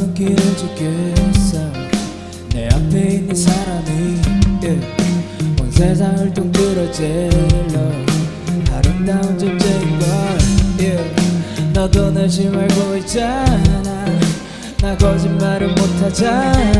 눈길을 죽겠어 내 앞에 있는 사람이 yeah. 온 세상을 통틀어 찔러 아름다운 존재인걸 yeah. 예. 너도 날 지금 알고 있잖아 나 거짓말을 못하잖아